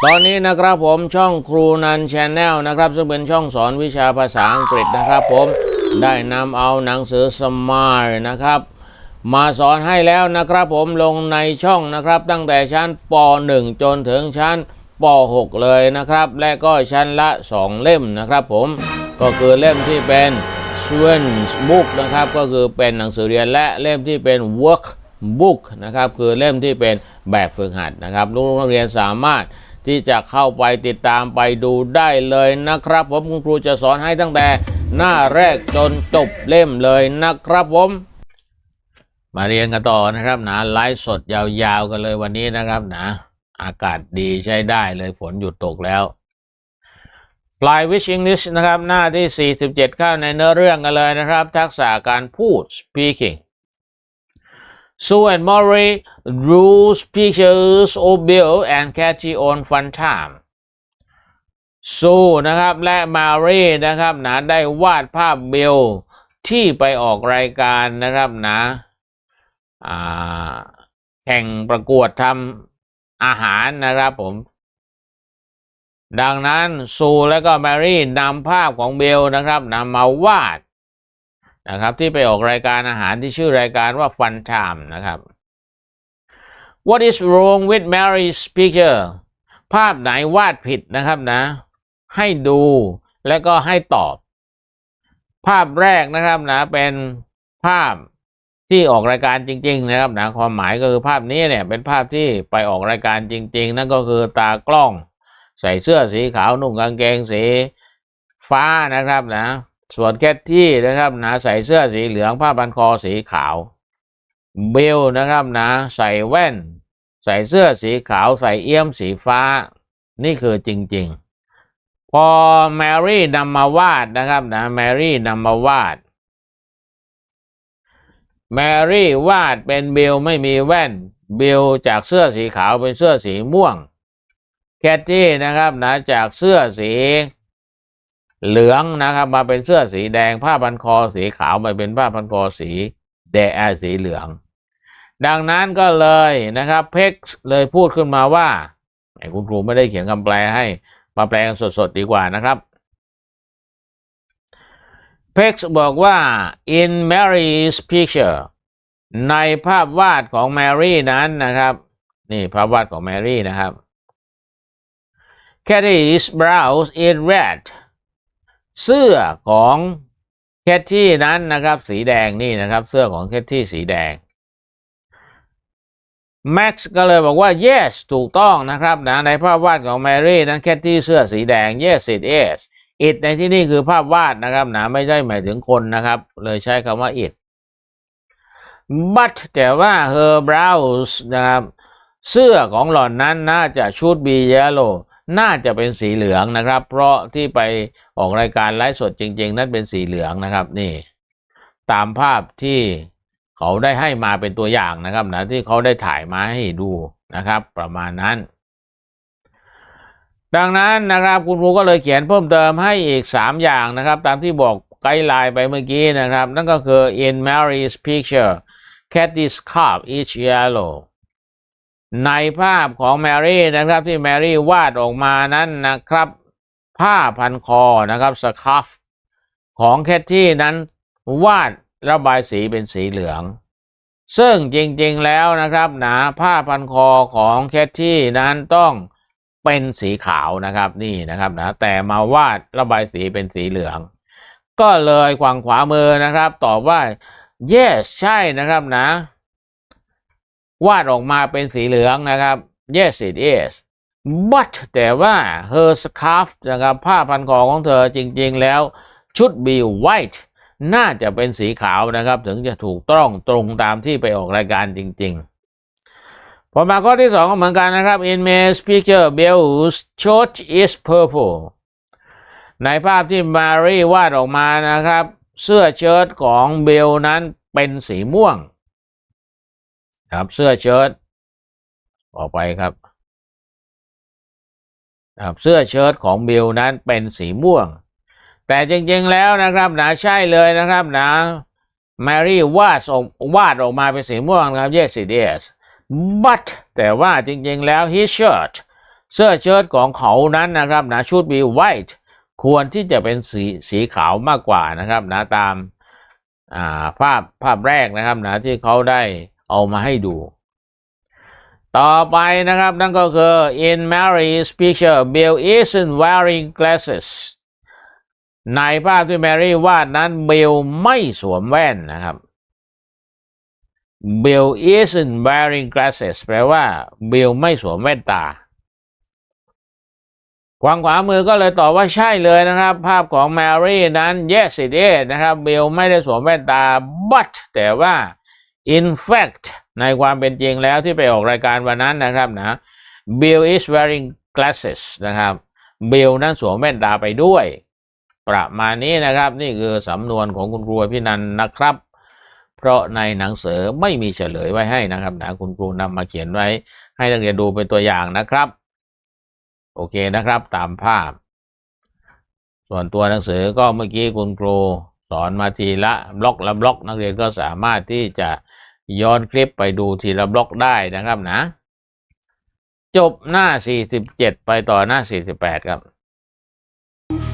ตอนนี้นะครับผมช่องครูนันชแนลนะครับ ซึ่งเป็นช่องสอนวิชาภาษาอังกฤษนะครับผมได้นำเอาหนังสือสมายนะครับ มาสอนให้แล้วนะครับผมลงในช่องนะครับ ตั้งแต่ชั้นป .1 จนถึงชั้นป .6 เลยนะครับ และก็ชั้นละ 2 เล่มนะครับผมก็คือเล่มที่เป็น s w e n s book นะครับก็คือเป็นหนังสือเรียนและเล่มที่เป็น work book นะครับคือเล่มที่เป็นแบบฝึกหัดนะครับลูกนักเรียนสามารถ ที่จะเข้าไปติดตามไปดูได้เลยนะครับ ผมคุณครูจะสอนให้ตั้งแต่หน้าแรกจนจบเล่มเลยนะครับผม มาเรียนกันต่อนะครับนะไลฟ์สดยาวๆกันเลยวันนี้นะครับนะ อากาศดีใช้ได้เลยฝนหยุดตกแล้วปลายวิช English นะครับ หน้าที่ 47 เข้าในเนื้อเรื่องกันเลยนะครับ ทักษะการพูด speaking Sue and Maury drew pictures of Bill and Cathy on fun time ซูนะครับและมารีนะครับนะได้วาดภาพเบลที่ไปออกรายการนะครับนะอ่าแข่งประกวดทำอาหารนะครับผม ดังนั้นซูและก็แมรี่นำภาพของเบลนะครับนำมาวาด นะครับที่ไปออกรายการอาหารที่ชื่อรายการว่า Fun Time นะครับ What is wrong with Mary's picture ภาพไหนวาดผิดนะครับนะ ให้ดูแล้วก็ให้ตอบ ภาพแรกนะครับนะเป็นภาพที่ออกรายการจริง ๆ นะครับนะความหมายก็คือภาพนี้เนี่ยเป็นภาพที่ไปออกรายการจริง ๆ นั่นก็คือตากล้อง ใส่เสื้อสีขาวนุ่งกางเกงสีฟ้านะครับนะ ส่วนแคทที่นะครับนะใส่เสื้อสีเหลืองผ้าพันคอสีขาวเบลนะครับนะใส่แว่น ใส่เสื้อสีขาวใส่เอี้ยมสีฟ้า นี่คือจริง ๆ พอแมรี่นำมาวาดนะครับนะแมรี่นำมาวาดแมรี่วาดเป็นเบลไม่มีแว่นเบลจากเสื้อสีขาวเป็นเสื้อสีม่วง แคทตี้นะครับนะจากเสื้อสี เหลืองนะครับ มาเป็นเสื้อสีแดงผ้าพันคอสีขาวมาเป็นผ้าพันคอสีแดงสีเหลือง ดังนั้นก็เลยนะครับเพ็กเลยพูดขึ้นมาว่าไอ้คุณครูไม่ได้เขียนคำแปลให้มาแปลกันสดๆดีกว่านะครับเพ็กบอกว่า in Mary's picture ในภาพวาดของแมรี่นั้นนะครับ นี่ภาพวาดของแมรี่นะครับ Cathy's blouse is red เสื้อของแคทที่นั้นนะครับ สีแดงนี่นะครับ เสื้อของแคทที่สีแดง Max ก็เลยบอกว่า yes ถูกต้องนะครับนะในภาพวาดของแมรี่นั้นแคทที่เสื้อสีแดง yes it is it ในที่นี่คือภาพวาดนะครับนะไม่ใช่หมายถึงคนนะครับ เลยใช้คำว่า it but แต่ว่า her blouse นะครับ เสื้อของหล่อนนั้นน่าจะชุด be yellow น่าจะเป็นสีเหลืองนะครับ เพราะที่ไปออกรายการไลฟ์สดจริง ๆ นั้นเป็นสีเหลืองนะครับนี่ตามภาพที่เขาได้ให้มาเป็นตัวอย่างนะครับนะที่เขาได้ถ่ายมาให้ดูนะครับ ประมาณนั้น ดังนั้นนะครับคุณครูก็เลยเขียนเพิ่มเติมให้อีก 3 อย่างนะครับ ตามที่บอกไกด์ไลน์ไปเมื่อกี้นะครับ นั่นก็คือ in Mary's picture Cathy's scarf is yellow ในภาพของแมรี่นะครับที่แมรี่วาดออกมานั้นนะครับ ผ้าพันคอนะครับสคัฟของแคทที่นั้นวาดระบายสีเป็นสีเหลือง ซึ่งจริงๆแล้วนะครับหนะผ้าพันคอของแคทที่นั้นต้องเป็นสีขาวนะครับนี่นะครับนะแต่มาวาดระบายสีเป็นสีเหลือง ก็เลยขวางขวามือนะครับ ตอบว่า yes ใช่นะครับนะ วาดออกมาเป็นสีเหลืองนะครับ yes it is but แต่ว่า her scarf นะครับผ้าพันคอของเธอจริงๆแล้ว should be white น่าจะเป็นสีขาวนะครับ ถึงจะถูกต้องตรงตามที่ไปออกรายการจริงๆ พอมาข้อที่สองก็เหมือนกันนะครับ in May's picture Bell's shirt is purple ในภาพที่มารีวาดออกมานะครับ เสื้อเชิ้ตของเบลนั้นเป็นสีม่วง ครับเสื้อเชิ้ตออไปครับครับเสื้อเชิ้ตของบิลนั้นเป็นสีม่วง แต่จริงๆแล้วนะครับนะใช่เลยนะครับนะแมรี่วาดออกวาดออกมาเป็นสีม่วงนะครับ yes it is but แต่ว่าจริงๆแล้ว his shirt เสื้อเชิ้ตของเขานั้นนะครับนะ should be white ควรที่จะเป็นสีสีขาวมากกว่านะครับนะตามภาพภาพแรกนะครับนะที่เขาได้ เอามาให้ดู ต่อไปนะครับนั่นก็คือ in Mary's picture Bill isn't wearing glasses ในภาพที่แมรี่วาดนั้นเบลไม่สวมแว่นนะครับ Bill isn't wearing glasses แปลว่าเบลไม่สวมแว่นตาขวางขวามือก็เลยตอบว่าใช่เลยนะครับ ภาพของแมรี่นั้น yes it is นะครับเบลไม่ได้สวมแว่นตา but แต่ว่า in fact ในความเป็นจริงแล้วที่ไปออกรายการวันนั้นนะครับนะ Bill is wearing glasses นะครับเบลนั้นสวมแว่นตาไปด้วย ประมาณนี้นะครับ นี่คือสำนวนของคุณครูพี่นันนะครับ เพราะในหนังสือไม่มีเฉลยไว้ให้นะครับนะคุณครูนำมาเขียนไว้ให้นักเรียนดูเป็นตัวอย่างนะครับ โอเคนะครับตามภาพ ส่วนตัวหนังสือก็เมื่อกี้คุณครูสอนมาทีละบล็อกละบล็อกนักเรียนก็สามารถที่จะ ย้อนคลิปไปดูทีละบล็อกได้นะครับนะ จบหน้า 47 ไปต่อหน้า 48 ครับ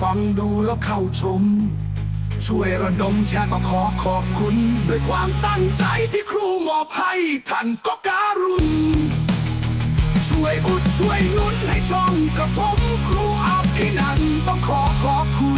ฟังดูแล้วเข้าชม ช่วยระดมแชร์ก็ขอขอบคุณ ด้วยความตั้งใจที่ครูมอบให้ท่านก็การุณ ช่วยอุดช่วยนุนให้ช่องกระผมครูอาภินันต้องขอขอบคุณ